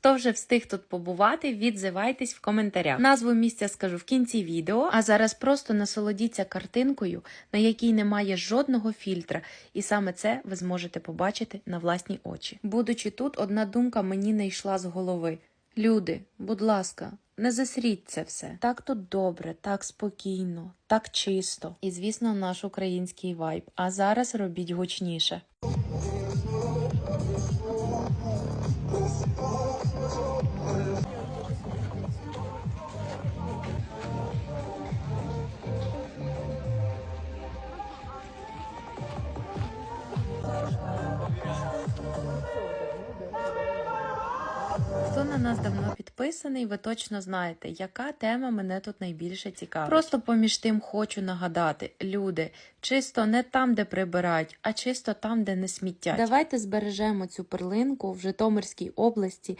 Хто вже встиг тут побувати, відзивайтесь в коментарях. Назву місця скажу в кінці відео. А зараз просто насолодіться картинкою, на якій немає жодного фільтра, і саме це ви зможете побачити на власні очі. Будучи тут, одна думка мені не йшла з голови. Люди, будь ласка, не засріть це все. Так тут добре, так спокійно, так чисто. І звісно, наш український вайб. А зараз робіть гучніше. Хто на нас давно підписаний, ви точно знаєте, яка тема мене тут найбільше цікавить. Просто поміж тим хочу нагадати: люди, чисто не там, де прибирають, а чисто там, де не сміттять. Давайте збережемо цю перлинку в Житомирській області